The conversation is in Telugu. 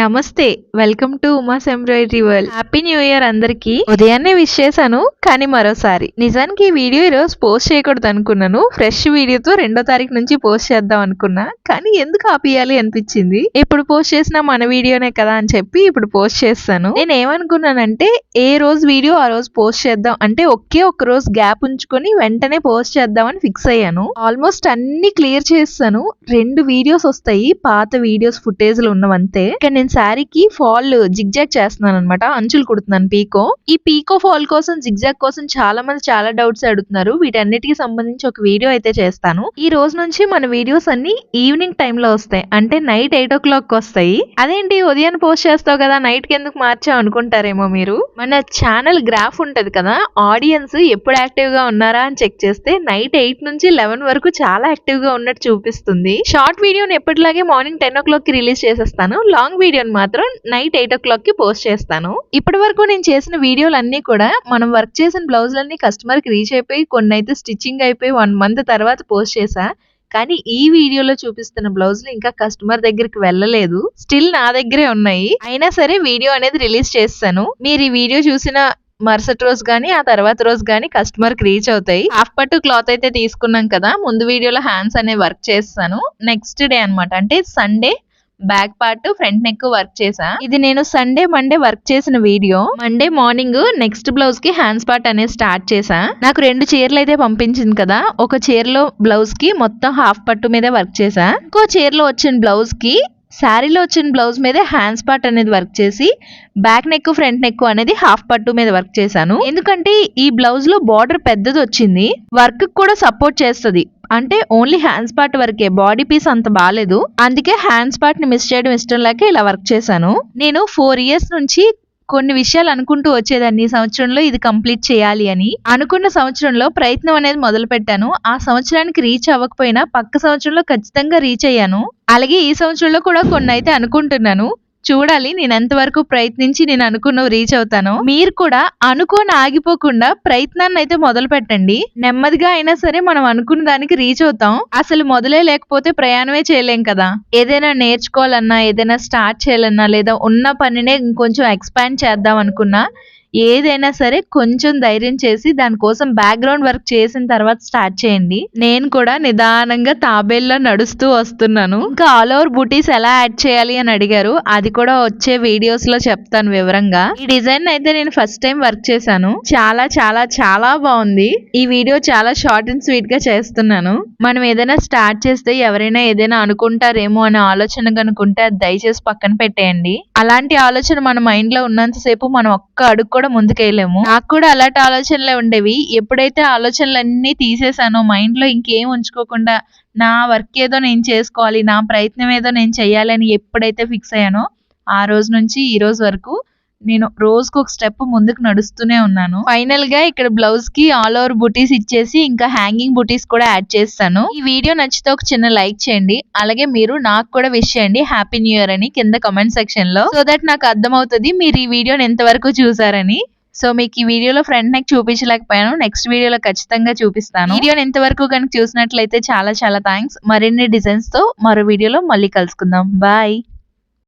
నమస్తే welcome to Uma's embroidery world. Happy new year అందరికి. ఉదయాన్నే విష్ చేశాను కానీ మరోసారి. నిజానికి ఈ వీడియో ఈరోజు పోస్ట్ చేయకూడదు అనుకున్నాను. ఫ్రెష్ వీడియోతో రెండో తారీఖు నుంచి పోస్ట్ చేద్దాం అనుకున్నా. కానీ ఎందుకు ఆపియాలి అనిపించింది? ఇప్పుడు పోస్ట్ చేసిన మన వీడియోనే కదా అని చెప్పి ఇప్పుడు పోస్ట్ చేస్తాను. నేను ఏమనుకున్నానంటే ఏ రోజు వీడియో ఆ రోజు పోస్ట్ చేద్దాం. అంటే ఒకే ఒక రోజు గ్యాప్ ఉంచుకొని వెంటనే పోస్ట్ చేద్దామని ఫిక్స్ అయ్యాను. ఆల్మోస్ట్ అన్ని క్లియర్ చేస్తాను. రెండు వీడియోస్ వస్తాయి పాత వీడియోస్ ఫుటేజ్లు ఉన్నవంతే. కానీ నేను శారీకి ఫాల్ జిగ్జాగ్ చేస్తున్నాను అనమాట అంచులు కుడుతున్నాను పీకో. ఈ పీకో ఫాల్ కోసం జిగ్జాగ్ కోసం చాలా మంది చాలా డౌట్స్ అడుగుతున్నారు. వీటన్నిటికి సంబంధించి ఒక వీడియో అయితే చేస్తాను. ఈ రోజు నుంచి మన వీడియోస్ అన్ని ఈవినింగ్ టైమ్లో వస్తాయి. అంటే నైట్ ఎయిట్ ఓ క్లాక్ వస్తాయి. అదేంటి ఉదయం పోస్ట్ చేస్తావు కదా నైట్కి ఎందుకు మార్చావు అనుకుంటారేమో మీరు? మన ఛానల్ గ్రాఫ్ ఉంటది కదా ఆడియన్స్ ఎప్పుడు యాక్టివ్గా ఉన్నారా అని చెక్ చేస్తే నైట్ ఎయిట్ నుంచి లెవెన్ వరకు చాలా యాక్టివ్గా ఉన్నట్టు చూపిస్తుంది. షార్ట్ వీడియోని ఎప్పటిలాగే మార్నింగ్ టెన్ ఓ క్లాక్కి రిలీజ్ చేసేస్తాను. లాంగ్ వీడియో వీడియోని మాత్రం నైట్ ఎయిట్ ఓ క్లాక్కి పోస్ట్ చేస్తాను. ఇప్పటి వరకు నేను చేసిన వీడియోలు కూడా మనం వర్క్ చేసిన బ్లౌజులన్నీ కస్టమర్కి రీచ్ అయిపోయి కొన్ని అయితే స్టిచ్చింగ్ అయిపోయి వన్ మంత్ తర్వాత పోస్ట్ చేశా కానీ ఈ వీడియోలో చూపిస్తున్న బ్లౌజులు ఇంకా కస్టమర్ దగ్గరికి వెళ్ళలేదు. స్టిల్ నా దగ్గరే ఉన్నాయి. అయినా సరే వీడియో అనేది రిలీజ్ చేస్తాను. మీరు ఈ వీడియో చూసిన మరుసటి రోజు గానీ ఆ తర్వాత రోజు గానీ కస్టమర్కి రీచ్ అవుతాయి. హాఫ్ పట్టు క్లాత్ అయితే తీసుకున్నాం కదా ముందు వీడియోలో హ్యాండ్స్ అనే వర్క్ చేస్తాను. నెక్స్ట్ డే అన్నమాట. అంటే Sunday back part front neck work చేసా ఇది నేను సండే మండే వర్క్ చేసిన వీడియో. మండే మార్నింగ్ నెక్స్ట్ బ్లౌజ్కి హ్యాండ్స్ పార్ట్ అనేది స్టార్ట్ చేసా నాకు రెండు చీరలు అయితే పంపించింది కదా. ఒక చీరలో బ్లౌజ్కి మొత్తం హాఫ్ పట్టు మీద వర్క్ చేసా ఇంకో చీరలో వచ్చిన బ్లౌజ్కి శారీలో వచ్చిన బ్లౌజ్ మీద హ్యాండ్స్ పార్ట్ అనేది వర్క్ చేసి బ్యాక్ నెక్ ఫ్రంట్ నెక్ అనేది హాఫ్ పట్టు మీద వర్క్ చేశాను. ఎందుకంటే ఈ బ్లౌజ్లో బార్డర్ పెద్దది వచ్చింది వర్క్ కూడా సపోర్ట్ చేస్తుంది. అంటే ఓన్లీ హ్యాండ్స్ పార్ట్ వరకే బాడీ పీస్ అంత బాగాలేదు అందుకే హ్యాండ్స్ పార్ట్ని మిస్ చేయడం ఇష్టం లేక ఇలా వర్క్ చేశాను. నేను ఫోర్ ఇయర్స్ నుంచి కొన్ని విషయాలు అనుకుంటూ వచ్చేదాన్ని. ఈ సంవత్సరంలో ఇది కంప్లీట్ చేయాలి అని. అనుకున్న సంవత్సరంలో ప్రయత్నం అనేది మొదలు పెట్టాను. ఆ సంవత్సరానికి రీచ్ అవ్వకపోయినా పక్క సంవత్సరంలో ఖచ్చితంగా రీచ్ అయ్యాను. అలాగే ఈ సంవత్సరంలో కూడా కొన్ని అయితే అనుకుంటున్నాను. చూడాలి నేను ఎంతవరకు ప్రయత్నించి నేను అనుకున్నవి రీచ్ అవుతాను. మీరు కూడా అనుకోని ఆగిపోకుండా ప్రయత్నాన్ని అయితే మొదలు పెట్టండి. నెమ్మదిగా అయినా సరే మనం అనుకున్న దానికి రీచ్ అవుతాం. అసలు మొదలే లేకపోతే ప్రయాణమే చేయలేం కదా. ఏదైనా నేర్చుకోవాలన్నా ఏదైనా స్టార్ట్ చేయాలన్నా లేదా ఉన్న పనినే ఇంకొంచెం ఎక్స్పాండ్ చేద్దాం అనుకున్నా ఏదైనా సరే కొంచెం ధైర్యం చేసి దానికోసం బ్యాక్గ్రౌండ్ వర్క్ చేసిన తర్వాత స్టార్ట్ చేయండి. నేను కూడా నిదానంగా తాబేల్లో నడుస్తూ వస్తున్నాను. ఇంకా ఆల్ ఓవర్ బూటీస్ ఎలా యాడ్ చేయాలి అని అడిగారు. అది కూడా వచ్చే వీడియోస్లో చెప్తాను వివరంగా. ఈ డిజైన్ అయితే నేను ఫస్ట్ టైం వర్క్ చేశాను. చాలా చాలా చాలా బాగుంది. ఈ వీడియో చాలా షార్ట్ అండ్ స్వీట్గా చేస్తున్నాను. మనం ఏదైనా స్టార్ట్ చేస్తే ఎవరైనా ఏదైనా అనుకుంటారేమో అనే ఆలోచన కనుకుంటే అది దయచేసి పక్కన పెట్టేయండి. అలాంటి ఆలోచన మన మైండ్లో ఉన్నంతసేపు మనం ఒక్క అడుగు కూడా ముందుకెళ్ళలేము నాకు కూడా అలాంటి ఆలోచనలే ఉండేవి. ఎప్పుడైతే ఆలోచనలన్నీ తీసేసానో మైండ్లో ఇంకేం ఉంచుకోకుండా నా వర్క్ ఏదో నేను చేసుకోవాలి నా ప్రయత్నం ఏదో నేను చేయాలని ఎప్పుడైతే ఫిక్స్ అయ్యానో ఆ రోజు నుంచి ఈ రోజు వరకు నేను రోజుకు ఒక స్టెప్ ముందుకు నడుస్తూనే ఉన్నాను. ఫైనల్గా ఇక్కడ బ్లౌజ్కి ఆల్ ఓవర్ బుటీస్ ఇచ్చేసి ఇంకా హ్యాంగింగ్ బుటీస్ కూడా యాడ్ చేస్తాను. ఈ వీడియో నచ్చితే ఒక చిన్న లైక్ చేయండి. అలాగే మీరు నాకు కూడా విష్ చేయండి. హ్యాపీ న్యూ ఇయర్ అని కింద కమెంట్ సెక్షన్లో. సో దట్ నాకు అర్థమవుతుంది మీరు ఈ వీడియోని ఎంతవరకు చూసారని. సో మీకు ఈ వీడియోలో ఫ్రంట్ నెక్ చూపించలేకపోయాను. నెక్స్ట్ వీడియోలో ఖచ్చితంగా చూపిస్తాను. వీడియోని ఎంతవరకు కనుక చూసినట్లయితే చాలా చాలా థ్యాంక్స్ మరిన్ని డిజైన్స్తో మరో వీడియోలో మళ్ళీ కలుసుకుందాం. బాయ్